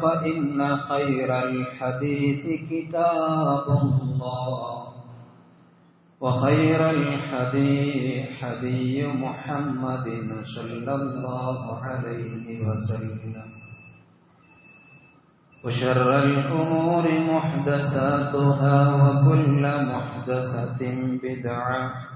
فإن خير الحديث كتاب الله. وخير الحدي حدي محمد صلى الله عليه وسلم. وشر الأمور محدثاتها وكل محدثة بدعة.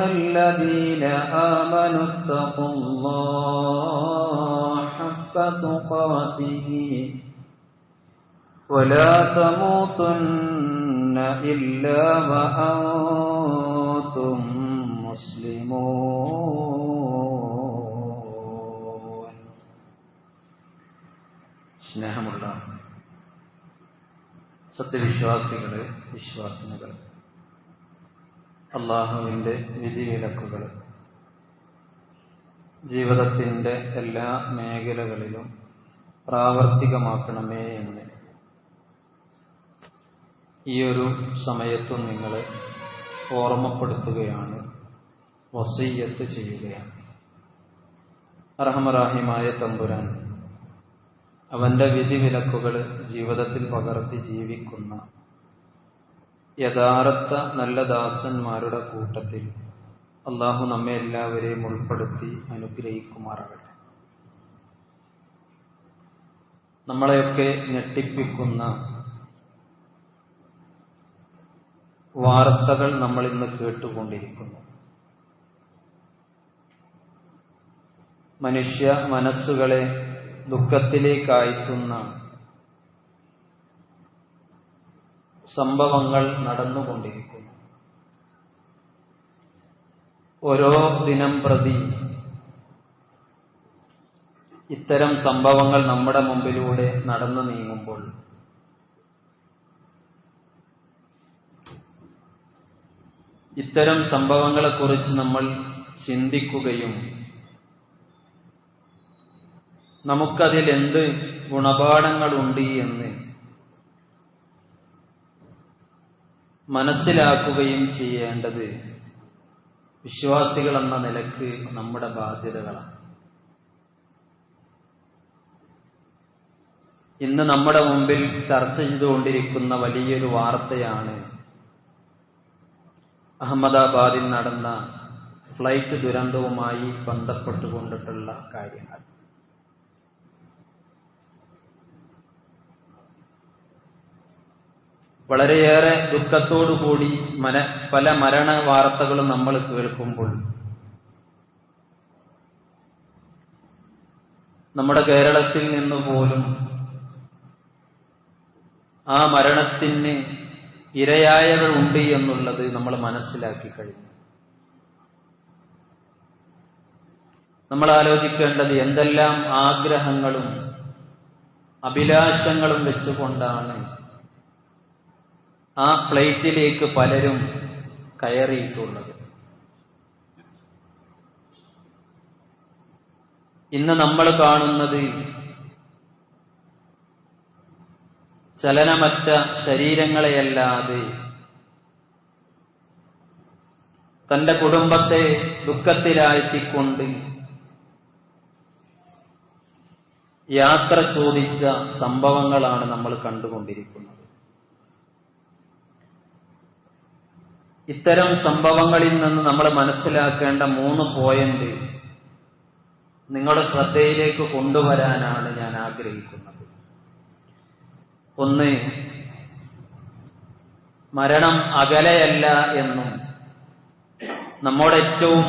أيها الذين آمنوا اتقوا الله حق تقاته ولا تموتن إلا وأنتم مسلمون സ്നേഹമുള്ള സത്യവിശ്വാസികളെ വിശ്വാസിനികൾ അള്ളാഹുവിന്റെ വിധിവിലക്കുകൾ. ജീവിതത്തിന്റെ എല്ലാ മേഖലകളിലും പ്രാവർത്തികമാക്കണമേ എന്ന്. ഈ ഒരു സമയത്തും നിങ്ങളെ ഓർമ്മപ്പെടുത്തുകയാണ് വസയ്യത്ത് ചെയ്യുകയാണ്. അർഹമറാഹിമായ തമ്പുരാൻ അവന്റെ വിധിവിലക്കുകൾ ജീവിതത്തിൽ പകർത്തി ജീവിക്കുന്ന യഥാർത്ഥ നല്ല ദാസന്മാരുടെ കൂട്ടത്തിൽ അള്ളാഹു നമ്മെ എല്ലാവരെയും ഉൾപ്പെടുത്തി അനുഗ്രഹിക്കുമാറാകട്ടെ. നമ്മളെയൊക്കെ ഞെട്ടിപ്പിക്കുന്ന വാർത്തകൾ നമ്മൾ ഇന്ന് കേട്ടുകൊണ്ടിരിക്കുന്നു. മനുഷ്യ മനസ്സുകളെ ദുഃഖത്തിലേക്കയറ്റുന്ന സംഭവങ്ങൾ നടന്നുകൊണ്ടിരിക്കുന്നു. ഓരോ ദിനം പ്രതി ഇത്തരം സംഭവങ്ങൾ നമ്മുടെ മുമ്പിലൂടെ നടന്നു നീങ്ങുമ്പോൾ ഇത്തരം സംഭവങ്ങളെക്കുറിച്ച് നമ്മൾ ചിന്തിക്കുകയും നമുക്കതിൽ എന്ത് ഗുണപാഠങ്ങളുണ്ട് എന്ന് മനസ്സിലാക്കുകയും ചെയ്യേണ്ടത് വിശ്വാസികൾ എന്ന നിലയ്ക്ക് നമ്മുടെ ബാധ്യതകളാണ്. ഇന്ന് നമ്മുടെ മുമ്പിൽ ചർച്ച ചെയ്തുകൊണ്ടിരിക്കുന്ന വലിയൊരു വാർത്തയാണ് അഹമ്മദാബാദിൽ നടന്ന ഫ്ലൈറ്റ് ദുരന്തവുമായി ബന്ധപ്പെട്ടുകൊണ്ടിട്ടുള്ള കാര്യങ്ങൾ. വളരെയേറെ ദുഃഖത്തോടുകൂടി മന പല മരണ വാർത്തകളും നമ്മൾ കേൾക്കുമ്പോൾ നമ്മുടെ കേരളത്തിൽ നിന്ന് പോലും ആ മരണത്തിന് ഇരയായവർ ഉണ്ട് എന്നുള്ളത് നമ്മൾ മനസ്സിലാക്കി കഴിഞ്ഞു. നമ്മൾ ആലോചിക്കേണ്ടത് എന്തെല്ലാം ആഗ്രഹങ്ങളും അഭിലാഷങ്ങളും വെച്ചുകൊണ്ടാണ് ആ പ്ലേറ്റിലേക്ക് പലരും കയറിയിട്ടുള്ളത്. ഇന്ന് നമ്മൾ കാണുന്നത് ചലനമറ്റ ശരീരങ്ങളെയല്ലാതെ തന്റെ കുടുംബത്തെ ദുഃഖത്തിലാഴ്ത്തിക്കൊണ്ട് യാത്ര ചോദിച്ച സംഭവങ്ങളാണ് നമ്മൾ കണ്ടുകൊണ്ടിരിക്കുന്നത്. ഇത്തരം സംഭവങ്ങളിൽ നിന്ന് നമ്മൾ മനസ്സിലാക്കേണ്ട മൂന്ന് പോയിന്റ് നിങ്ങളുടെ ശ്രദ്ധയിലേക്ക് കൊണ്ടുവരാനാണ് ഞാൻ ആഗ്രഹിക്കുന്നത്. ഒന്ന് മരണം അകലെയല്ല എന്നും നമ്മോട് ഏറ്റവും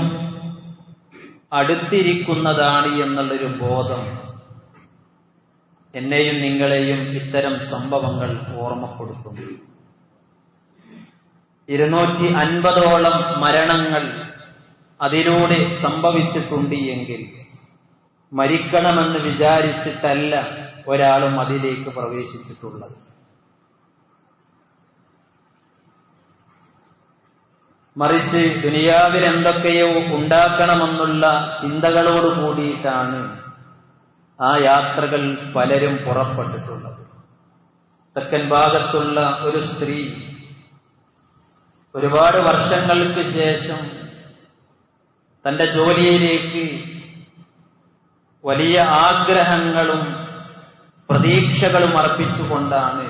അടുത്തിരിക്കുന്നതാണ് എന്നുള്ളൊരു ബോധം എന്നെയും നിങ്ങളെയും ഇത്തരം സംഭവങ്ങൾ ഓർമ്മപ്പെടുത്തുന്നു. ഇരുന്നൂറ്റി അൻപതോളം മരണങ്ങൾ അതിലൂടെ സംഭവിച്ചിട്ടുണ്ട് എങ്കിൽ മരിക്കണമെന്ന് വിചാരിച്ചിട്ടല്ല ഒരാളും അതിലേക്ക് പ്രവേശിച്ചിട്ടുള്ളത്. മറിച്ച് ദുനിയാവിൽ എന്തൊക്കെയോ ഉണ്ടാക്കണമെന്നുള്ള ചിന്തകളോട് കൂടിയിട്ടാണ് ആ യാത്രകൾ പലരും പുറപ്പെട്ടിട്ടുള്ളത്. തെക്കൻ ഭാഗത്തുള്ള ഒരു സ്ത്രീ ഒരുപാട് വർഷങ്ങൾക്ക് ശേഷം തന്റെ ജോലിയിലേക്ക് വലിയ ആഗ്രഹങ്ങളും പ്രതീക്ഷകളും അർപ്പിച്ചുകൊണ്ടാണ്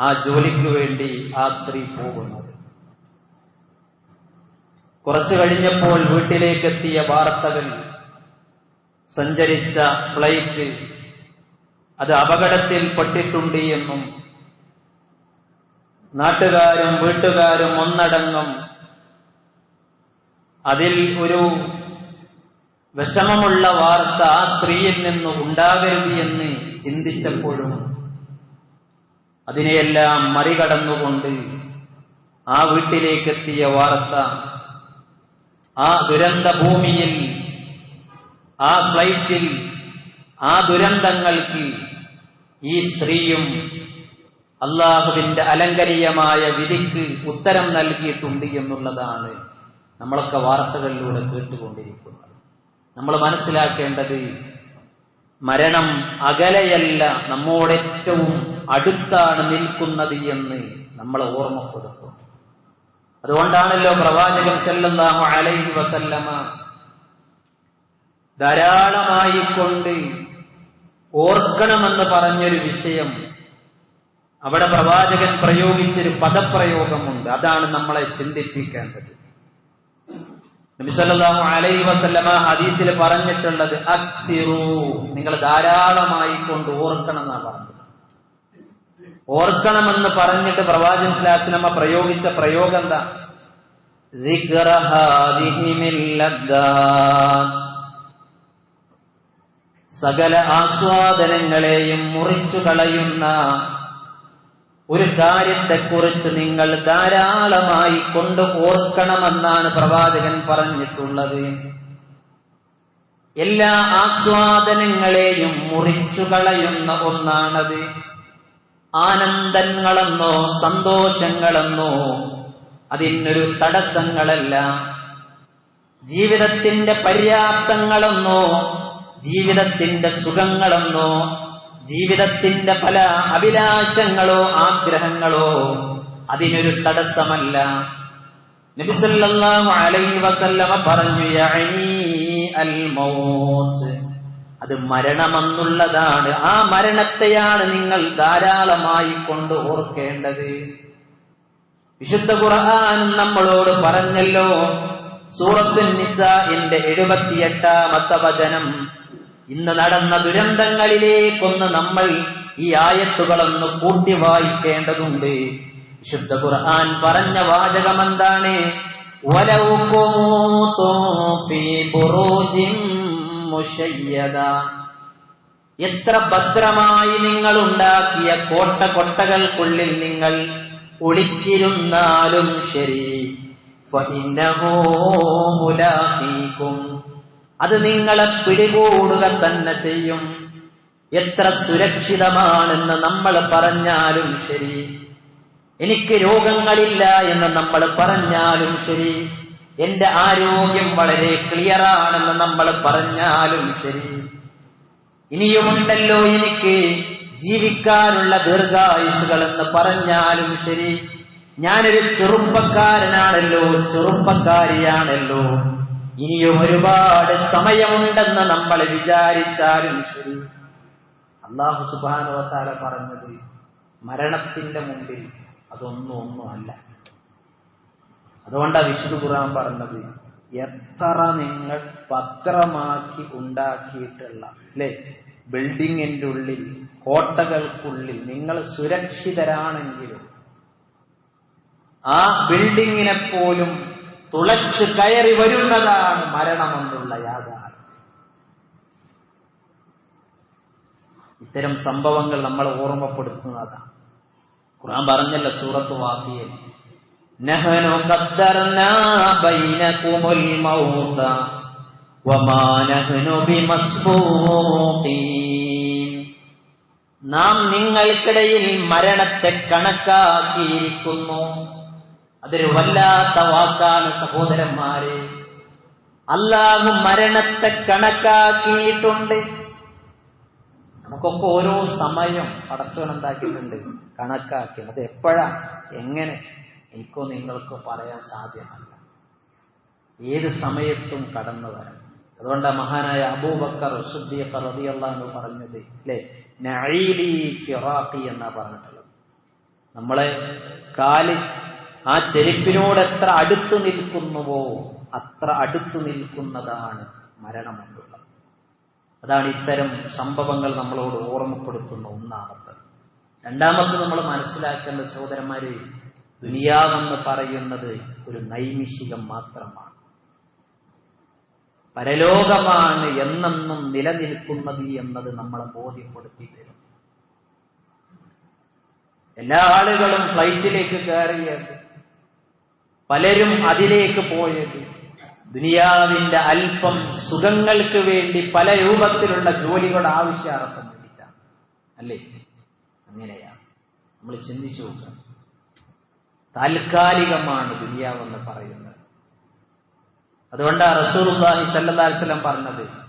ആ ജോലിക്ക് വേണ്ടി ആ സ്ത്രീ പോകുന്നത്. കുറച്ചു കഴിഞ്ഞപ്പോൾ വീട്ടിലേക്കെത്തിയ വാർത്തകൾ സഞ്ചരിച്ച ഫ്ലൈറ്റ് അത് അപകടത്തിൽപ്പെട്ടിട്ടുണ്ട് എന്നും നാട്ടുകാരും വീട്ടുകാരും ഒന്നടങ്ങും അതിൽ ഒരു വിഷമമുള്ള വാർത്ത ആ സ്ത്രീയിൽ നിന്ന് ഉണ്ടാകരുത് എന്ന് ചിന്തിച്ചപ്പോഴും അതിനെയെല്ലാം മറികടന്നുകൊണ്ട് ആ വീട്ടിലേക്കെത്തിയ വാർത്ത ആ ദുരന്ത ഭൂമിയിൽ ആ ഫ്ലൈറ്റിൽ ആ ദുരന്തങ്ങൾക്ക് ഈ സ്ത്രീയും അള്ളാഹുവിന്റെ അലങ്കരീയമായ വിധിക്ക് ഉത്തരം നൽകിയിട്ടുണ്ട് എന്നുള്ളതാണ് നമ്മളൊക്കെ വാർത്തകളിലൂടെ കേട്ടുകൊണ്ടിരിക്കുന്നത്. നമ്മൾ മനസ്സിലാക്കേണ്ടത് മരണം അകലെയല്ല നമ്മോടേറ്റവും അടുത്താണ് നിൽക്കുന്നത് എന്ന് നമ്മളെ ഓർമ്മപ്പെടുത്തും അതുകൊണ്ടാണല്ലോ പ്രവാചകൻ സല്ലല്ലാഹു അലൈഹി വസല്ലമ ധാരാളമായി കൊണ്ട് ഓർക്കണമെന്ന് പറഞ്ഞൊരു വിഷയം അവിടെ പ്രവാചകൻ പ്രയോഗിച്ചൊരു പദപ്രയോഗമുണ്ട്. അതാണ് നമ്മളെ ചിന്തിപ്പിക്കേണ്ടത്. നബിസല്ലാഹു അലൈ വസല്ലമ ഹദീസിൽ പറഞ്ഞിട്ടുള്ളത് അക്തിറു നിങ്ങൾ ധാരാളമായി കൊണ്ട് ഓർക്കണം എന്നാണ് പറഞ്ഞത്. ഓർക്കണമെന്ന് പറഞ്ഞിട്ട് പ്രവാചൻ സ്ലാസ്ലമ പ്രയോഗിച്ച പ്രയോഗം എന്താ സകല ആസ്വാദനങ്ങളെയും മുറിച്ചു കളയുന്ന ഒരു കാര്യത്തെക്കുറിച്ച് നിങ്ങൾ ധാരാളമായി കൊണ്ട് ഓർക്കണമെന്നാണ് പ്രവാചകൻ പറഞ്ഞിട്ടുള്ളത്. എല്ലാ ആസ്വാദനങ്ങളെയും മുറിച്ചു കളയുന്ന ഒന്നാണത്. ആനന്ദങ്ങളെന്നോ സന്തോഷങ്ങളെന്നോ അതിനൊരു തടസ്സങ്ങളല്ല. ജീവിതത്തിന്റെ പര്യാപ്തങ്ങളെന്നോ ജീവിതത്തിന്റെ സുഖങ്ങളെന്നോ ജീവിതത്തിന്റെ പല അഭിലാഷങ്ങളോ ആഗ്രഹങ്ങളോ അതിനൊരു തടസ്സമല്ല. അലൈഹി പറഞ്ഞു അൽ മൗത്ത് അത് മരണമെന്നുള്ളതാണ്. ആ മരണത്തെയാണ് നിങ്ങൾ ധാരാളമായി കൊണ്ട് ഓർക്കേണ്ടത്. വിശുദ്ധ ഖുർആൻ നമ്മളോട് പറഞ്ഞല്ലോ സൂറത്തുൻ എന്റെ എഴുപത്തിയെട്ടാമത്തെ വചനം ഇന്ന് നടന്ന ദുരന്തങ്ങളിലേക്കൊന്ന് നമ്മൾ ഈ ആയത്തുകളൊന്ന് കൂട്ടി വായിക്കേണ്ടതുണ്ട്. വിശുദ്ധ ഖുർആൻ പറഞ്ഞ വാചകം എന്താണ് എത്ര ഭദ്രമായി നിങ്ങൾ ഉണ്ടാക്കിയ കോട്ട കൊട്ടകൾക്കുള്ളിൽ നിങ്ങൾ ഒളിച്ചിരുന്നാലും ശരി. ഫഇന്നഹു മുലാഖീകും അത് നിങ്ങളെ പിടികൂടുക തന്നെ ചെയ്യും. എത്ര സുരക്ഷിതമാണെന്ന് നമ്മൾ പറഞ്ഞാലും ശരി. എനിക്ക് രോഗങ്ങളില്ല എന്ന് നമ്മൾ പറഞ്ഞാലും ശരി. എന്റെ ആരോഗ്യം വളരെ ക്ലിയറാണെന്ന് നമ്മൾ പറഞ്ഞാലും ശരി. ഇനിയുമുണ്ടല്ലോ എനിക്ക് ജീവിക്കാനുള്ള ദീർഘായുഷുകളെന്ന് പറഞ്ഞാലും ശരി. ഞാനൊരു ചെറുപ്പക്കാരനാണല്ലോ ചെറുപ്പക്കാരിയാണല്ലോ. ഇനിയും ഒരുപാട് സമയമുണ്ടെന്ന് നമ്മൾ വിചാരിച്ചാലും ശരി. അള്ളാഹു സുബാനുവത്താല പറഞ്ഞത് മരണത്തിന്റെ മുമ്പിൽ അതൊന്നും ഒന്നുമല്ല അതുകൊണ്ടാണ് വിശുദ്ധ ഖുർആൻ പറഞ്ഞത് എത്ര നിങ്ങൾ പത്രമാക്കി ഉണ്ടാക്കിയിട്ടുള്ള അല്ലെ? ബിൽഡിങ്ങിന്റെ ഉള്ളിൽ കോട്ടകൾക്കുള്ളിൽ നിങ്ങൾ സുരക്ഷിതരാണെങ്കിലും ആ ബിൽഡിങ്ങിനെ പോലും തുളച്ച് കയറി വരുന്നതാണ് മരണമെന്നുള്ള യാഥാർത്ഥ്യം. ഇത്തരം സംഭവങ്ങൾ നമ്മൾ ഓർമ്മപ്പെടുത്തുന്നതാണ്. ഖുർആൻ പറഞ്ഞല്ല സൂറത്ത് വാഫിയൽ ഖദ്ദർനാ മൗത വമാ നാം നിങ്ങൾക്കിടയിൽ മരണത്തെ കണക്കാക്കിയിരിക്കുന്നു. അതൊരു വല്ലാത്ത വാക്കാണ് സഹോദരന്മാരെ. അല്ലാഹു മരണത്തെ കണക്കാക്കിയിട്ടുണ്ട്. നമുക്കൊക്കെ ഓരോ സമയം പടച്ചവനുണ്ടാക്കിയിട്ടുണ്ട് കണക്കാക്കി. അത് എപ്പോഴാ? എങ്ങനെ? എനിക്കോ നിങ്ങൾക്കോ പറയാൻ സാധ്യമല്ല. ഏത് സമയത്തും കടന്നു വരാം അതുകൊണ്ട് മഹാനായ അബൂബക്കർ സുദ്ദീഖ് റളിയല്ലാഹു പറഞ്ഞത് അല്ലേ? നഈലി ഫിറാഖി എന്നാ പറഞ്ഞിട്ടുള്ളത്. നമ്മളെ കാൽ ആ ചെരുപ്പിനോട് എത്ര അടുത്തു നിൽക്കുന്നുവോ അത്ര അടുത്തു നിൽക്കുന്നതാണ് മരണമെന്നുള്ളത് അതാണ് ഇത്തരം സംഭവങ്ങൾ നമ്മളോട് ഓർമ്മപ്പെടുത്തുന്ന ഒന്നാമത്തെ. രണ്ടാമത്തെ നമ്മൾ മനസ്സിലാക്കേണ്ട സഹോദരന്മാര് ദുനിയാവെന്ന് പറയുന്നത് ഒരു നൈമിഷികം മാത്രമാണ്. പരലോകമാണ് എന്നെന്നും നിലനിൽക്കുന്നത് എന്നത് നമ്മളെ ബോധ്യപ്പെടുത്തി തരും എല്ലാ ആളുകളും ഫ്ലൈറ്റിലേക്ക് കയറിയത് പലരും അതിലേക്ക് പോയത്. ദുനിയാവിന്റെ അല്പം സുഖങ്ങൾക്ക് വേണ്ടി പല രൂപത്തിലുള്ള ജോലികളുടെ ആവശ്യാർത്ഥം വേണ്ടിയിട്ടാണ്. അല്ലേ? അങ്ങനെയാണ്. നമ്മൾ ചിന്തിച്ചു നോക്കാം. താൽക്കാലികമാണ് ദുനിയാവെന്ന് പറയുന്നത്. അതുകൊണ്ടാണ് റസൂലുള്ളാഹി സല്ലാസ്ലം പറഞ്ഞത്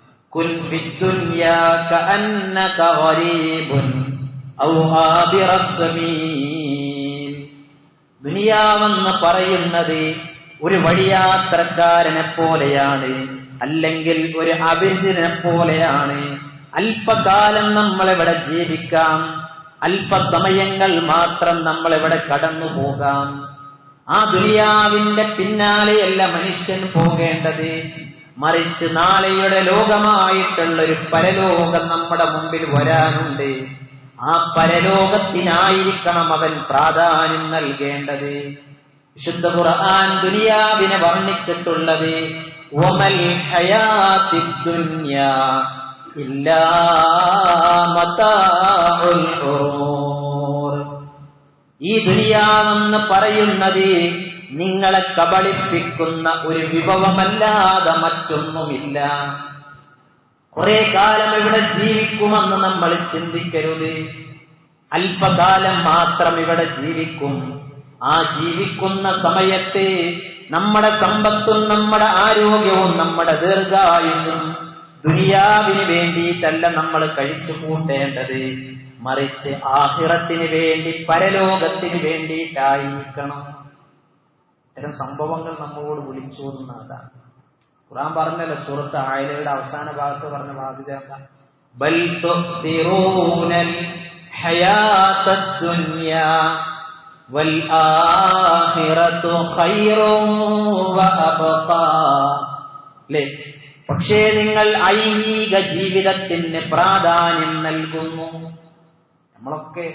ഗരീബുൻ ഔ ആബിറസ്സമീൻ ദുനിയാവെന്ന് പറയുന്നത് ഒരു വഴിയാത്രക്കാരനെ പോലെയാണ് അല്ലെങ്കിൽ ഒരു അഭിരുചിനെ പോലെയാണ് അല്പകാലം നമ്മളിവിടെ ജീവിക്കാം അല്പസമയങ്ങൾ മാത്രം നമ്മളിവിടെ കടന്നു പോകാം ആ ദുനിയാവിന്റെ പിന്നാലെയല്ല മനുഷ്യൻ പോകേണ്ടത്. മറിച്ച് നാളെയുടെ ലോകമായിട്ടുള്ള ഒരു പരലോകം നമ്മുടെ മുമ്പിൽ വരാനുണ്ട്. ആ പരലോകത്തിനായിരിക്കണം അവൻ പ്രാധാന്യം നൽകേണ്ടത്. വിശുദ്ധ ഖുർആൻ ദുനിയാവിനെ വർണിച്ചിട്ടുള്ളത് ഒമൽ ഹയാത്തി ദുനിയാ ഈ ദുനിയാവെന്ന് പറയുന്നത് നിങ്ങളെ കബളിപ്പിക്കുന്ന ഒരു വിഭവമല്ലാതെ മറ്റൊന്നുമില്ല. കുറെ കാലം ഇവിടെ ജീവിക്കുമെന്ന് നമ്മൾ ചിന്തിക്കരുത്. അല്പകാലം മാത്രം ഇവിടെ ജീവിക്കും. ആ ജീവിക്കുന്ന സമയത്തെ നമ്മുടെ സമ്പത്തും നമ്മുടെ ആരോഗ്യവും നമ്മുടെ ദീർഘായുസും ദുനിയാവിന് വേണ്ടിയിട്ടല്ല നമ്മൾ കഴിച്ചു കൂട്ടേണ്ടത്. മറിച്ച് ആഹിറത്തിന് വേണ്ടി പരലോകത്തിന് വേണ്ടിയിട്ടായിരിക്കണം. ഇത്തരം സംഭവങ്ങൾ നമ്മളോട് വിളിച്ചു അതാണ് ഖുറാൻ പറഞ്ഞല്ലോ സുഹൃത്ത് ആയിലയുടെ അവസാന ഭാഗത്ത് പറഞ്ഞ ഭാഗത്ത് ചേർന്ന പക്ഷേ നിങ്ങൾ ഐഹിക ജീവിതത്തിന് പ്രാധാന്യം നൽകുന്നു. നമ്മളൊക്കെ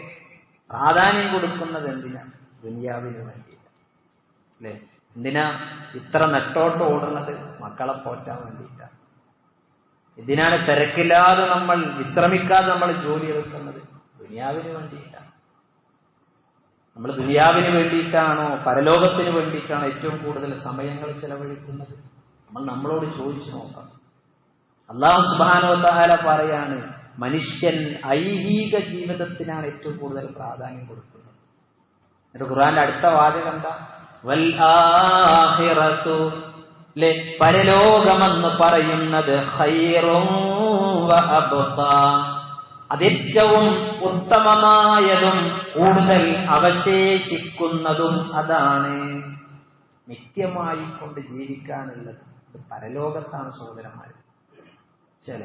പ്രാധാന്യം കൊടുക്കുന്നത് എന്തിനാണ് ദുനിയാവിന് വേണ്ടിയിട്ട്. അല്ലേ എന്തിനാ ഇത്ര നെട്ടോട്ട് ഓടുന്നത്? മക്കളെ പോറ്റാൻ വേണ്ടിയിട്ടാണ് ഇതിനാണ് തിരക്കില്ലാതെ നമ്മൾ വിശ്രമിക്കാതെ നമ്മൾ ജോലി എടുക്കുന്നത്. ദുനിയാവിന് വേണ്ടിയിട്ടാണ് നമ്മൾ ദുനിയാവിന് വേണ്ടിയിട്ടാണോ പരലോകത്തിന് വേണ്ടിയിട്ടാണോ ഏറ്റവും കൂടുതൽ സമയങ്ങൾ ചെലവഴിക്കുന്നത്? നമ്മൾ നമ്മളോട് ചോദിച്ചു നോക്കാം. അള്ളാഹു സുബാനോ താല പറയാണ് മനുഷ്യൻ ഐഹിക ജീവിതത്തിനാണ് ഏറ്റവും കൂടുതൽ പ്രാധാന്യം കൊടുക്കുന്നത്. എന്നിട്ട് ഖുറാന്റെ അടുത്ത വാചകം എന്താ? വൽ ആഖിറതു ലെ പരലോകമെന്ന് പറയുന്നത് ഖൈറും അതേറ്റവും ഉത്തമമായതും കൂടുതൽ അവശേഷിക്കുന്നതും അതാണ്. നിത്യമായി കൊണ്ട് ജീവിക്കാനുള്ളത് ഇത് പരലോകത്താണ് സഹോദരന്മാർ ചില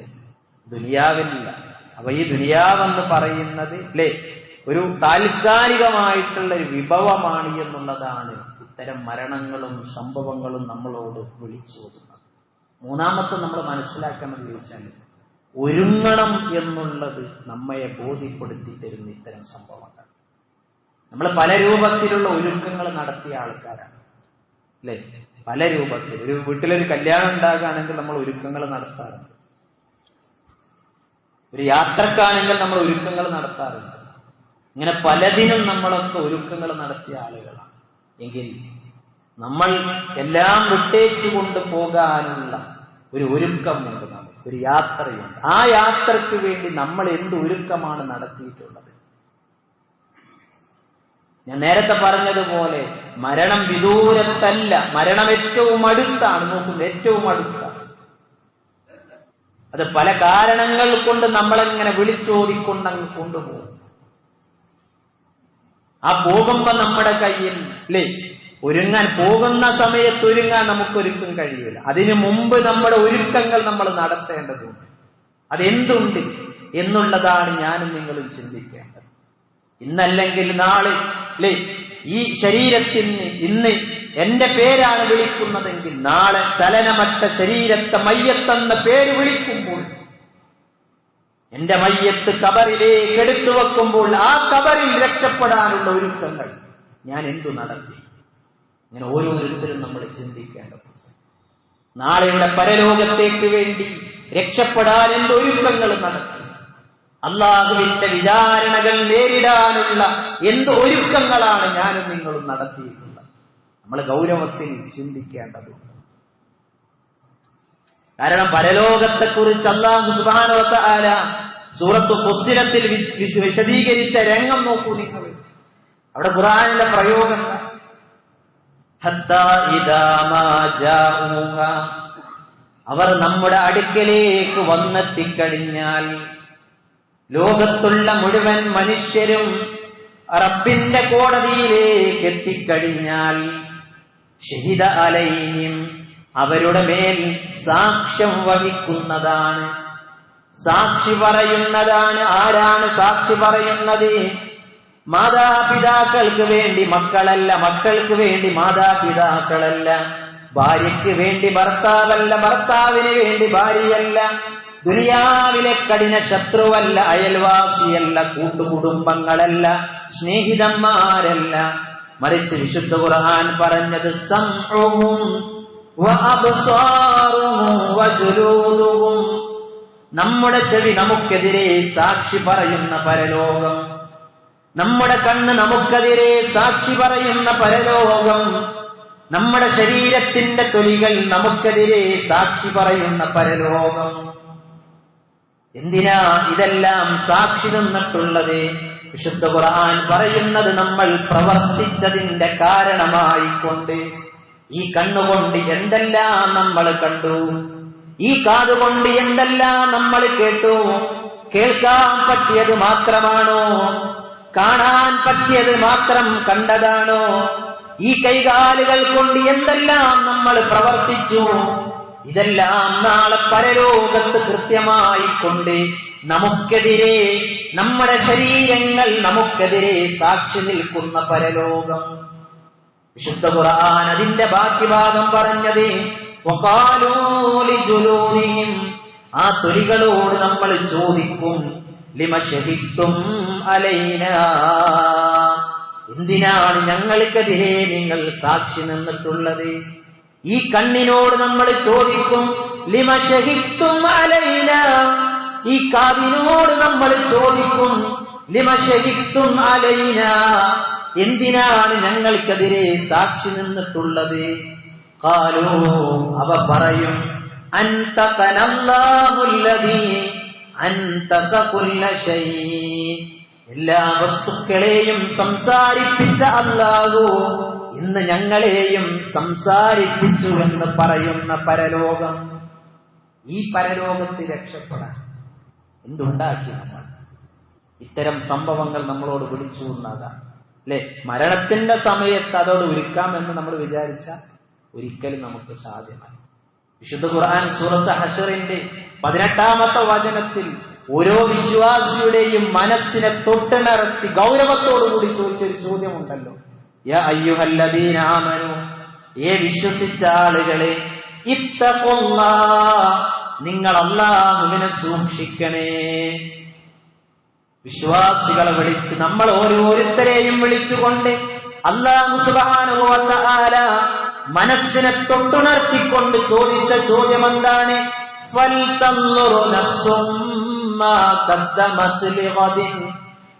ദുനിയാവിനില്ല. അപ്പൊ ഈ ദുനിയാവെന്ന് പറയുന്നത് അല്ലേ ഒരു താൽക്കാലികമായിട്ടുള്ള ഒരു വിഭവമാണ് എന്നുള്ളതാണ് ഇത്തരം മരണങ്ങളും സംഭവങ്ങളും നമ്മളോട് വിളിച്ചു കൊടുക്കുന്നത് മൂന്നാമത്തെ നമ്മൾ മനസ്സിലാക്കണം ചോദിച്ചാൽ ഒരുങ്ങണം എന്നുള്ളത് നമ്മയെ ബോധ്യപ്പെടുത്തി തരുന്ന ഇത്തരം സംഭവങ്ങൾ. നമ്മൾ പല രൂപത്തിലുള്ള ഒരുക്കങ്ങൾ നടത്തിയ ആൾക്കാരാണ്. അല്ലേ? പല രൂപത്തിൽ. ഒരു വീട്ടിലൊരു കല്യാണം ഉണ്ടാകുകയാണെങ്കിൽ നമ്മൾ ഒരുക്കങ്ങൾ നടത്താറുണ്ട്. ഒരു യാത്രക്കാണെങ്കിൽ നമ്മൾ ഒരുക്കങ്ങൾ നടത്താറുണ്ട്. ഇങ്ങനെ പലതിനും നമ്മളൊക്കെ ഒരുക്കങ്ങൾ നടത്തിയ ആളുകളാണ്. എങ്കിൽ നമ്മൾ എല്ലാം വിട്ടേച്ചു കൊണ്ട് പോകാനുള്ള ഒരു ഒരുക്കമുണ്ട് നമുക്ക് ഒരു യാത്രയുണ്ട്. ആ യാത്രയ്ക്ക് വേണ്ടി നമ്മൾ എന്ത് ഒരുക്കമാണ് നടത്തിയിട്ടുള്ളത്? ഞാൻ നേരത്തെ പറഞ്ഞതുപോലെ മരണം വിദൂരത്തല്ല മരണം ഏറ്റവും അടുത്താണ്. നോക്കുന്നത് ഏറ്റവും അടുത്താണ്. അത് പല കാരണങ്ങൾ കൊണ്ട് നമ്മളെങ്ങനെ വിളിച്ചോതിക്കൊണ്ടങ്ങ് കൊണ്ടുപോകും. ആ പോകുമ്പോ നമ്മുടെ കയ്യിൽ അല്ലേ ഒരുങ്ങാൻ പോകുന്ന സമയത്ത് ഒരുങ്ങാൻ നമുക്കൊരുക്കം കഴിയില്ല അതിനു മുമ്പ് നമ്മുടെ ഒരുക്കങ്ങൾ നമ്മൾ നടത്തേണ്ടതുണ്ട്. അതെന്തുണ്ട്? എന്നുള്ളതാണ് ഞാനും നിങ്ങളും ചിന്തിക്കേണ്ടത്. ഇന്നല്ലെങ്കിൽ നാളെ അല്ലേ ഈ ശരീരത്തിന് ഇന്ന് എന്റെ പേരാണ് വിളിക്കുന്നതെങ്കിൽ നാളെ ചലനമറ്റ ശരീരത്തെ മയ്യത്തെന്ന പേര് വിളിക്കുമ്പോൾ എന്റെ മയ്യത്ത് കബറിലേക്ക് എടുത്തു വെക്കുമ്പോൾ ആ കബറിൽ രക്ഷപ്പെടാനുള്ള ഒരുക്കങ്ങൾ ഞാൻ എന്തു നടത്തി? ഇങ്ങനെ ഓരോരുത്തരും നമ്മൾ ചിന്തിക്കേണ്ടത് നാളെയുടെ പരലോകത്തേക്ക് വേണ്ടി രക്ഷപ്പെടാൻ എന്തൊരുക്കങ്ങൾ നടത്തി? അള്ളാഹുവിന്റെ വിചാരണകൾ നേരിടാനുള്ള എന്ത് ഒരുക്കങ്ങളാണ് ഞാനും നിങ്ങളും നടത്തിയിട്ടുള്ളത്? നമ്മൾ ഗൗരവത്തിൽ ചിന്തിക്കേണ്ടതുണ്ട്. കാരണം പരലോകത്തെക്കുറിച്ച് അള്ളാഹു സുബാനോത്ത ആല സൂറത്ത് പുസ്തിരത്തിൽ വിശദീകരിച്ച രംഗം നോക്കൂ നിങ്ങൾ അവിടെ ഖുറാനിന്റെ പ്രയോഗം. അവർ നമ്മുടെ അടുക്കലേക്ക് വന്നെത്തിക്കഴിഞ്ഞാൽ ലോകത്തുള്ള മുഴുവൻ മനുഷ്യരും റബ്ബിന്റെ കോടതിയിലേക്ക് എത്തിക്കഴിഞ്ഞാൽ ഷഹിദ അലൈനും അവരുടെ മേൽ സാക്ഷ്യം വഹിക്കുന്നതാണ്. സാക്ഷി പറയുന്നതാണ്. ആരാണ് സാക്ഷി പറയുന്നത്? മാതാപിതാക്കൾക്ക് വേണ്ടി മക്കളല്ല മക്കൾക്ക് വേണ്ടി മാതാപിതാക്കളല്ല. ഭാര്യയ്ക്ക് വേണ്ടി ഭർത്താവല്ല ഭർത്താവിന് വേണ്ടി ഭാര്യയല്ല. ദുനിയാവിലെ കഠിന ശത്രുവല്ല അയൽവാസിയല്ല കൂട്ടുകുടുംബങ്ങളല്ല സ്നേഹിതന്മാരല്ല. മറിച്ച് വിശുദ്ധ ഖുർആൻ പറഞ്ഞത് വജുലൂദുഹും നമ്മുടെ ചെവി നമുക്കെതിരെ സാക്ഷി പറയുന്ന പരലോകം. നമ്മുടെ കണ്ണ് നമുക്കെതിരെ സാക്ഷി പറയുന്ന പരലോകം. നമ്മുടെ ശരീരത്തിന്റെ തൊലികൾ നമുക്കെതിരെ സാക്ഷി പറയുന്ന പരലോകം. എന്തിനാ ഇതെല്ലാം സാക്ഷി നിന്നിട്ടുള്ളത്? വിശുദ്ധ ഖുർആൻ പറയുന്നത് നമ്മൾ പ്രവർത്തിച്ചതിന്റെ കാരണമായിക്കൊണ്ട്. ഈ കണ്ണുകൊണ്ട് എന്തെല്ലാം നമ്മൾ കണ്ടു? ഈ കാതുകൊണ്ട് എന്തെല്ലാം നമ്മൾ കേട്ടു? കേൾക്കാൻ പറ്റിയത് മാത്രമാണോ? കാണാൻ പറ്റിയത് മാത്രം കണ്ടതാണോ? ഈ കൈകാലുകൾ കൊണ്ട് എന്തെല്ലാം നമ്മൾ പ്രവർത്തിച്ചു? ഇതെല്ലാം നാളെ പരലോകത്ത് കൃത്യമായി കൊണ്ട് നമുക്കെതിരെ നമ്മുടെ ശരീരങ്ങൾ നമുക്കെതിരെ സാക്ഷി നിൽക്കുന്ന പരലോകം. വിശുദ്ധ ഖുർആൻ അതിന്റെ ബാക്കി ഭാഗം പറഞ്ഞത് ആ തൊലികളോട് നമ്മൾ ചോദിക്കും ലിമ ഷഹിത്തും അലൈന? എന്തിനാണ് ഞങ്ങൾക്കെതിരെ നിങ്ങൾ സാക്ഷി നിന്നിട്ടുള്ളത്? ഈ കണ്ണിനോട് നമ്മൾ ചോദിക്കും ലിമശഹിത്തും അലൈന? ഈ കാതിനോട് നമ്മൾ ചോദിക്കും ലിമശഹിത്തും അലൈന? എന്തിനാണ് ഞങ്ങൾക്കെതിരെ സാക്ഷി നിന്നിട്ടുള്ളത്? കാലോ അവ പറയും എല്ലാ വസ്തുക്കളെയും സംസാരിപ്പിച്ച അല്ലാഹു ഇന്ന് ഞങ്ങളെയും സംസാരിപ്പിച്ചു എന്ന് പറയുന്ന പരലോകം. ഈ പരലോകത്ത് രക്ഷപ്പെടാൻ എന്തുണ്ടാക്കി നമ്മൾ? ഇത്തരം സംഭവങ്ങൾ നമ്മളോട് വിളിച്ചു എന്നതാണ് അല്ലെ? മരണത്തിന്റെ സമയത്ത് അതോട് ഒരുക്കാമെന്ന് നമ്മൾ വിചാരിച്ച ഒരിക്കലും നമുക്ക് സാധ്യമല്ല. വിശുദ്ധ ഖുർആൻ സൂറത്ത് ഹഷറിന്റെ പതിനെട്ടാമത്തെ വചനത്തിൽ ഓരോ വിശ്വാസിയുടെയും മനസ്സിനെ തൊട്ടിണർത്തി ഗൗരവത്തോടുകൂടി ചോദിച്ചൊരു ചോദ്യമുണ്ടല്ലോ. അയ്യുഹല്ലദീനാമനു ഏ വിശ്വസിച്ച ആളുകളെ ഇത്തകൊള്ള നിങ്ങൾ അള്ളാഹുവിനെ സൂക്ഷിക്കണേ. വിശ്വാസികളെ വിളിച്ച് നമ്മൾ ഓരോരുത്തരെയും വിളിച്ചുകൊണ്ട് അള്ളാഹു സുബാനുഭവത്ത മനസ്സിനെ തൊട്ടുണർത്തിക്കൊണ്ട് ചോദിച്ച ചോദ്യം എന്താണ്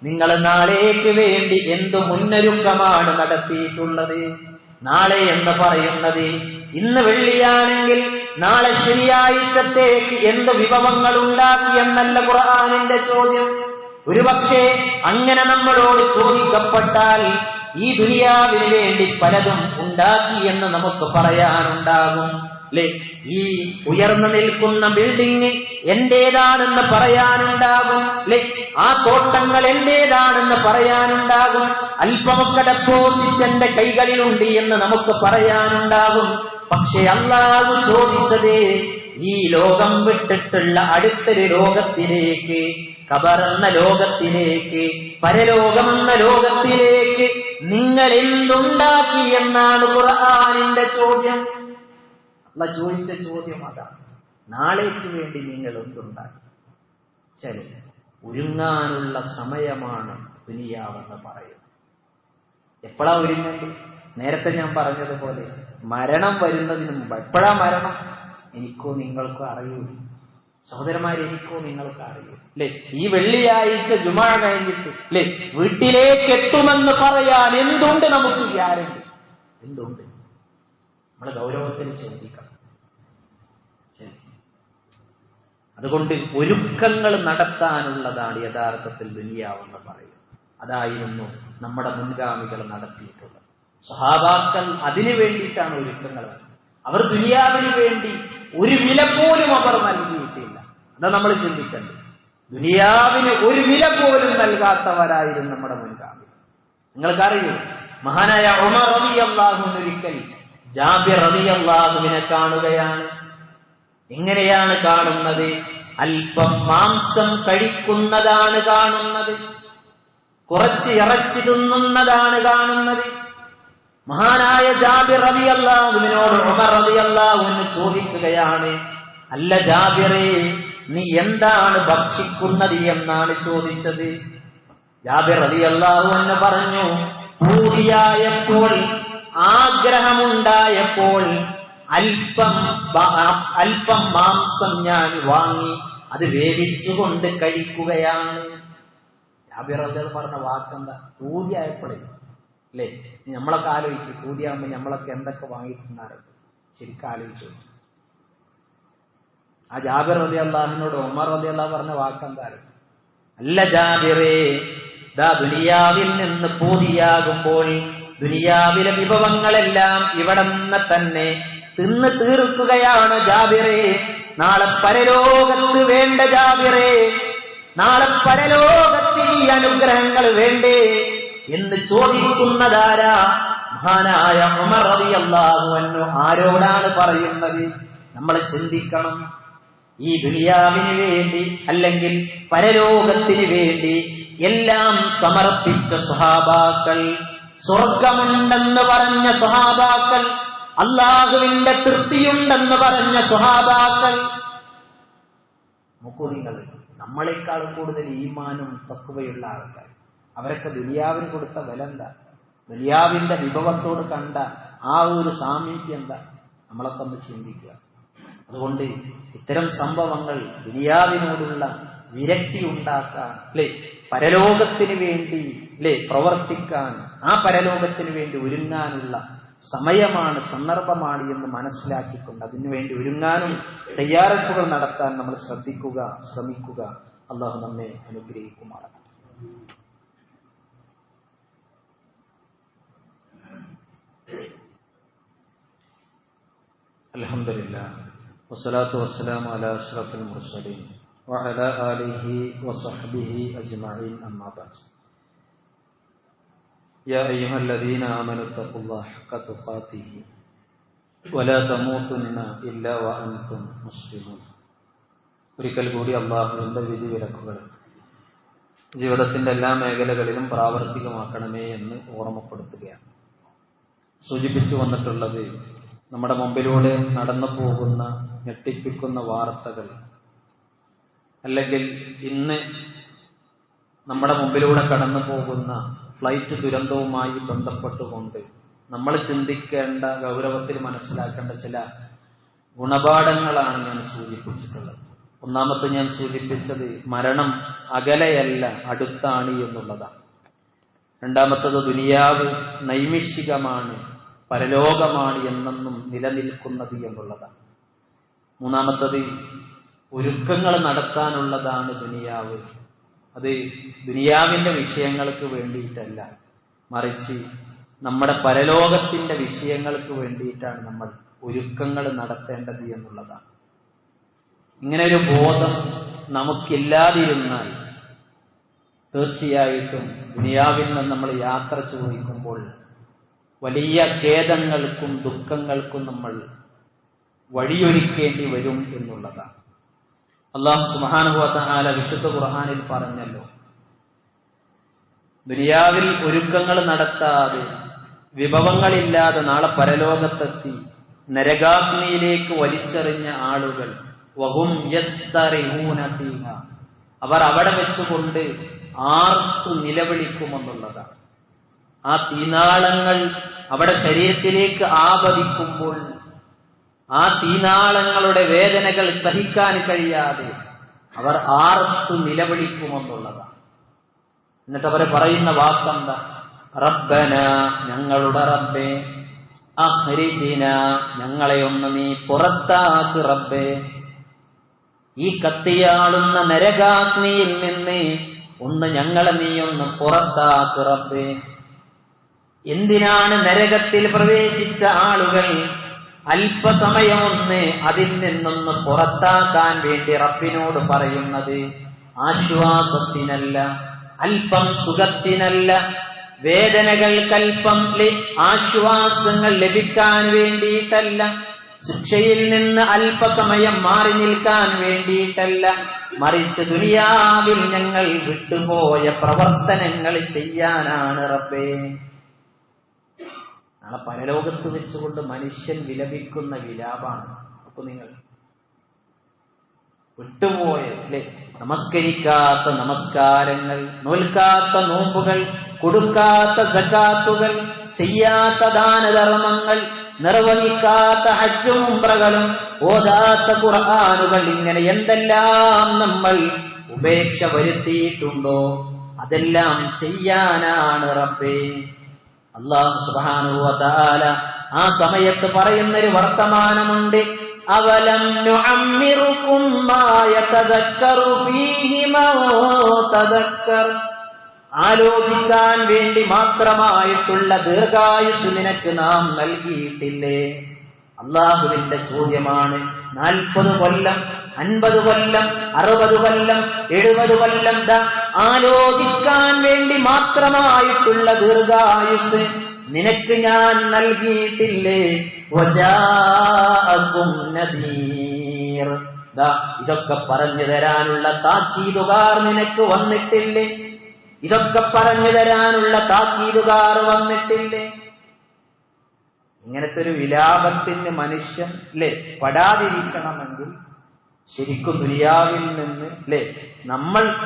നിങ്ങൾ നാളേക്ക് വേണ്ടി എന്തു മുന്നൊരുക്കമാണ് നടത്തിയിട്ടുള്ളത്? നാളെ എന്ന് പറയുന്നത് ഇന്ന് വെള്ളിയാണെങ്കിൽ നാളെ ശനിയാഴ്ചത്തേക്ക് എന്ത് വിഭവങ്ങൾ ഉണ്ടാക്കി എന്നല്ല ഖുർആാനിന്റെ ചോദ്യം. ഒരുപക്ഷെ അങ്ങനെ നമ്മളോട് ചോദിക്കപ്പെട്ടാൽ ഈ ദുനിയാവിന് വേണ്ടി പലതും ഉണ്ടാക്കി എന്ന് നമുക്ക് പറയാനുണ്ടാകും അല്ലെ? ഈ ഉയർന്നു നിൽക്കുന്ന ബിൽഡിംഗ് എന്റേതാണെന്ന് പറയാനുണ്ടാകും അല്ലെ? ആ തോട്ടങ്ങൾ എന്റേതാണെന്ന് പറയാനുണ്ടാകും അല്പമൊക്കെ ഡെപ്പോസിറ്റ് എന്റെ കൈകളിലുണ്ട് എന്ന് നമുക്ക് പറയാനുണ്ടാകും. പക്ഷെ അള്ളാഹു ചോദിച്ചത് ഈ ലോകം വിട്ടിട്ടുള്ള അടുത്തൊരു ലോകത്തിലേക്ക് കബറെന്ന ലോകത്തിലേക്ക് പരലോകമെന്ന ലോകത്തിലേക്ക് നിങ്ങൾ എന്തുണ്ടാക്കി എന്നാണ് ഖുർആാനിന്റെ ചോദ്യം? അല്ല ചോദിച്ച ചോദ്യം അതാണ് നാളേക്ക് വേണ്ടി നിങ്ങൾ എന്തുണ്ടാക്കി? ശരി. ഒരുങ്ങാനുള്ള സമയമാണ് ദുനിയാവെന്ന് പറയുന്നത്. എപ്പോഴാ ഒരുങ്ങേണ്ടത്? നേരത്തെ ഞാൻ പറഞ്ഞതുപോലെ മരണം വരുന്നതിന് മുമ്പ്. എപ്പോഴാ മരണം? എനിക്കോ നിങ്ങൾക്കോ അറിയൂ സഹോദരന്മാരെ എനിക്കോ നിങ്ങൾക്ക് അറിയൂ അല്ലെ ഈ വെള്ളിയാഴ്ച ജുമാ കഴിഞ്ഞിട്ട് അല്ലെ വീട്ടിലേക്ക് എത്തുമെന്ന് പറയാൻ എന്തുണ്ട് നമുക്ക് ഗ്യാരണ്ടി എന്തുണ്ട്? നമ്മൾ ഗൗരവത്തിൽ ചിന്തിക്കണം. അതുകൊണ്ട് ഒരുക്കങ്ങൾ നടത്താനുള്ളതാണ് യഥാർത്ഥത്തിൽ ദുനിയാവെന്ന് പറയും അതായിരുന്നു നമ്മുടെ മുൻഗാമികൾ നടത്തിയിട്ടുള്ളത്. സഹാബാക്കൾ അതിനു വേണ്ടിയിട്ടാണ് ഒരുക്കങ്ങൾ അവർ ദുനിയാവിന് വേണ്ടി ഒരു വില പോലും അവർ നൽകിയിട്ടില്ല. അതാ നമ്മൾ ചിന്തിക്കേണ്ടത്. ദുനിയാവിന് ഒരു വില പോലും നൽകാത്തവരായിരുന്നു നമ്മുടെ മുൻഗാമി. നിങ്ങൾക്കറിയൂ? മഹാനായ ഉമർ റബി അള്ളാഹുവിന് ഒരിക്കൽ ജാബിർ റബി അള്ളാഹുവിനെ കാണുകയാണ്. എങ്ങനെയാണ് കാണുന്നത്? അല്പം മാംസം കഴിക്കുന്നതാണ് കാണുന്നത്. കുറച്ച് ഇറച്ചി തിന്നുന്നതാണ് കാണുന്നത്. മഹാനായ ജാബിർ റബി അള്ളാഹുവിനോട് ഉമർ റബി അള്ളാഹുവിന് ചോദിക്കുകയാണ് അല്ല ജാബിറേ നീ എന്താണ് ഭക്ഷിക്കുന്നത് എന്നാണ് ചോദിച്ചത്. ജാബിർ തന്നെ പറഞ്ഞു പൂതിയായപ്പോൾ ആഗ്രഹമുണ്ടായപ്പോൾ അല്പം അല്പം മാംസം ഞാൻ വാങ്ങി അത് വേവിച്ചുകൊണ്ട് കഴിക്കുകയാണ്. ജാബിർ പറഞ്ഞ വാക്കെന്താ? പൂതിയായപ്പോഴേ അല്ലേ? നമ്മളൊക്കെ ആലോചിക്കും പൂതിയാകുമ്പോൾ നമ്മളൊക്കെ എന്തൊക്കെ വാങ്ങിയിട്ടുണ്ടായിരുന്നു? ശരിക്കും ആലോചിച്ചു. ആ ജാബിർ റതി അള്ളാഹിനോട് ഉമർ റതി അള്ളാഹ് പറഞ്ഞ വാക്കെന്തായിരുന്നു അല്ല ജാബിറേ ദാ ദുനിയാവിൽ നിന്ന് പൂതിയാകുമ്പോൾ ദുനിയാവിലെ വിഭവങ്ങളെല്ലാം ഇവിടെ തന്നെ തിന്ന് തീർക്കുകയാണ് ജാബിറേ. നാളെ പരലോകത്ത് വേണ്ട ജാബിറേ. നാളെ പരലോകത്തിൽ ഈ അനുഗ്രഹങ്ങൾ വേണ്ടേ എന്ന് ചോദിക്കുന്നതാരാ? മഹാനായ ഉമർ റളിയല്ലാഹു അൻഹു ആരോടാണ് പറയുന്നത്? നമ്മൾ ചിന്തിക്കണം. ഈ ദുനിയാവിന് വേണ്ടി അല്ലെങ്കിൽ പരലോകത്തിന് വേണ്ടി എല്ലാം സമർപ്പിച്ച സ്വഹാബാക്കൾ സ്വർഗമുണ്ടെന്ന് പറഞ്ഞ സ്വഹാബാക്കൾ അള്ളാഹുവിന്റെ തൃപ്തിയുണ്ടെന്ന് പറഞ്ഞ സ്വഹാബാക്കൾ. നോക്കൂ നിങ്ങൾ നമ്മളെക്കാൾ കൂടുതൽ ഈമാനും തക്കുവയുള്ള ആൾക്കാർ. അവരൊക്കെ ദുനിയാവിന് കൊടുത്ത വില എന്താ? ദുനിയാവിന്റെ വിഭവത്തോട് കണ്ട ആ ഒരു സാമീപ്യം എന്താ? നമ്മളൊക്കെ ഒന്ന് ചിന്തിക്കുക. അതുകൊണ്ട് ഇത്തരം സംഭവങ്ങൾ ദുനിയാവിനോടുള്ള വിരക്തി ഉണ്ടാക്കാൻ അല്ലെ? പരലോകത്തിന് വേണ്ടി അല്ലെ? പ്രവർത്തിക്കാൻ ആ പരലോകത്തിന് വേണ്ടി ഒരുങ്ങാനുള്ള സമയമാണ് സന്ദർഭമാണ് എന്ന് മനസ്സിലാക്കിക്കൊണ്ട് അതിനുവേണ്ടി ഒരുങ്ങാനും തയ്യാറെടുപ്പുകൾ നടത്താൻ നമ്മൾ ശ്രദ്ധിക്കുക ശ്രമിക്കുക. അള്ളാഹു നമ്മെ അനുഗ്രഹിക്കുമാറ അലഹമില്ല والصلاة والسلام على أشرف المرسلين وعلى آله وصحبه أجمعين أما بعد يا أيها الذين آمنوا اتقوا الله حق تقاته ولا تموتن إلا وأنتم مسلمون ഒരിക്കൽ കൂടി അള്ളാഹുവിന്റെ വിധി വിലക്കുകൾ ജീവിതത്തിന്റെ എല്ലാ മേഖലകളിലും പ്രാവർത്തികമാക്കണമേ എന്ന് ഓർമ്മപ്പെടുത്തുകയാണ് സൂചിപ്പിച്ചു വന്നിട്ടുള്ളത് നമ്മുടെ മുമ്പിലൂടെ നടന്നു പോകുന്ന ഞെട്ടിപ്പിക്കുന്ന വാർത്തകൾ. അല്ലെങ്കിൽ ഇന്ന് നമ്മുടെ മുമ്പിലൂടെ കടന്നു പോകുന്ന ഫ്ലൈറ്റ് ദുരന്തവുമായി ബന്ധപ്പെട്ടുകൊണ്ട് നമ്മൾ ചിന്തിക്കേണ്ട ഗൗരവത്തിൽ മനസ്സിലാക്കേണ്ട ചില ഗുണപാഠങ്ങളാണ് ഞാൻ സൂചിപ്പിച്ചിട്ടുള്ളത്. ഒന്നാമത്തെ ഞാൻ സൂചിപ്പിച്ചത് മരണം അകലെയല്ല അടുത്താണ് എന്നുള്ളതാണ്. രണ്ടാമത്തത് ദുനിയാവ് നൈമിഷികമാണ് പരലോകമാണ് എന്നെന്നും നിലനിൽക്കുന്നത് എന്നുള്ളതാണ്. മൂന്നാമത്തത് ഒരുക്കങ്ങൾ നടത്താനുള്ളതാണ് ദുനിയാവ്. അത് ദുനിയാവിന്റെ വിഷയങ്ങൾക്ക് വേണ്ടിയിട്ടല്ല. മറിച്ച് നമ്മുടെ പരലോകത്തിന്റെ വിഷയങ്ങൾക്ക് വേണ്ടിയിട്ടാണ് നമ്മൾ ഒരുക്കങ്ങൾ നടത്തേണ്ടത് എന്നുള്ളതാണ്. ഇങ്ങനെ ഒരു ബോധം നമുക്കില്ലാതിരുന്നാൽ തീർച്ചയായിട്ടും ദുനിയാവിൽ നിന്ന് നമ്മൾ യാത്ര ചോദിക്കുമ്പോൾ വലിയ ഖേദങ്ങൾക്കും ദുഃഖങ്ങൾക്കും നമ്മൾ വഴിയൊരുക്കേണ്ടി വരും എന്നുള്ളതാണ് അള്ളാഹു സുബാനുഭവത്താല വിശുദ്ധ ഖുർഹാനിൽ പറഞ്ഞല്ലോ ദുനിയാവിൽ ഒരുക്കങ്ങൾ നടത്താതെ വിഭവങ്ങളില്ലാതെ നാളെ പരലോകത്തെത്തി നരകാഗ്നിയിലേക്ക് വലിച്ചെറിഞ്ഞ ആളുകൾ. അവർ അവിടെ വെച്ചുകൊണ്ട് ആർത്തു നിലവിളിക്കുമെന്നുള്ളതാണ് ആ തീനാളങ്ങൾ അവിടെ ശരീരത്തിലേക്ക് ആപതിക്കുമ്പോൾ ആ തീനാളങ്ങളുടെ വേദനകൾ സഹിക്കാൻ കഴിയാതെ അവർ ആർത്തു നിലവിളിക്കുമെന്നുള്ളതാണ്. എന്നിട്ട് അവർ പറയുന്ന വാക്കെന്താ? റബ്ബന ഞങ്ങളുടെ റബ്ബേ അഹരിജിന ഞങ്ങളെ ഒന്ന് നീ പുറത്താക്ക് റബ്ബേ. ഈ കത്തിയാളുന്ന നരകാഗ്നിയിൽ നിന്ന് ഒന്ന് ഞങ്ങളെ നീ ഒന്ന് പുറത്താക്ക് റബ്ബേ. എന്തിനാണ് നരകത്തിൽ പ്രവേശിച്ച ആളുകൾ അല്പസമയമൊന്ന് അതിൽ നിന്നൊന്ന് പുറത്താക്കാൻ വേണ്ടി റബ്ബിനോട് പറയുന്നത് ആശ്വാസത്തിനല്ല അല്പം സുഖത്തിനല്ല. വേദനകൾക്കൽപ്പം ആശ്വാസങ്ങൾ ലഭിക്കാൻ വേണ്ടിയിട്ടല്ല. ശിക്ഷയിൽ നിന്ന് അല്പസമയം മാറി നിൽക്കാൻ വേണ്ടിയിട്ടല്ല. മറിച്ച് ദുനിയാവിൽ ഞങ്ങൾ വിട്ടുപോയ പ്രവർത്തനങ്ങൾ ചെയ്യാനാണ് റബ്ബേ. നാളെ പരലോകത്ത് വെച്ചുകൊണ്ട് മനുഷ്യൻ വിലപിക്കുന്ന വിലാപാണ്. അപ്പൊ നിങ്ങൾ വിട്ടുപോയ നമസ്കരിക്കാത്ത നമസ്കാരങ്ങൾ നോൽക്കാത്ത നോമ്പുകൾ കൊടുക്കാത്ത സക്കാത്തുകൾ ചെയ്യാത്ത ദാനധർമ്മങ്ങൾ നിർവഹിക്കാത്ത ഹജ്ജും ഉംറകളും ഓതാത്ത ഖുർആാനുകൾ ഇങ്ങനെ എന്തെല്ലാം നമ്മൾ ഉപേക്ഷ വരുത്തിയിട്ടുണ്ടോ? അതെല്ലാം ചെയ്യാനാണ് റബ്ബേ. അള്ളാഹു സുബാനുവല ആ സമയത്ത് പറയുന്നൊരു വർത്തമാനമുണ്ട്. അവലം ആലോചിക്കാൻ വേണ്ടി മാത്രമായിട്ടുള്ള ദീർഘായുസ് നിനക്ക് നാം നൽകിയിട്ടില്ലേ? അള്ളാഹുവിന്റെ ചോദ്യമാണ് നാൽപ്പത് കൊല്ലം അൻപത് കൊല്ലം അറുപത് കൊല്ലം എഴുപത് കൊല്ലം ആലോചിക്കാൻ വേണ്ടി മാത്രമായിട്ടുള്ള ദീർഘായുസ് നിനക്ക് ഞാൻ നൽകിയിട്ടില്ലേ? ഇതൊക്കെ പറഞ്ഞു തരാനുള്ള താക്കീതുകാർ നിനക്ക് വന്നിട്ടില്ലേ? ഇതൊക്കെ പറഞ്ഞു തരാനുള്ള താക്കീതുകാർ വന്നിട്ടില്ലേ? ഇങ്ങനത്തെ ഒരു വിലാപത്തിന് മനുഷ്യൻ അല്ലെ പെടാതിരിക്കണമെങ്കിൽ ശരിക്കും ദുനിയാവിൽ നിന്ന് അല്ലെ? നമ്മൾ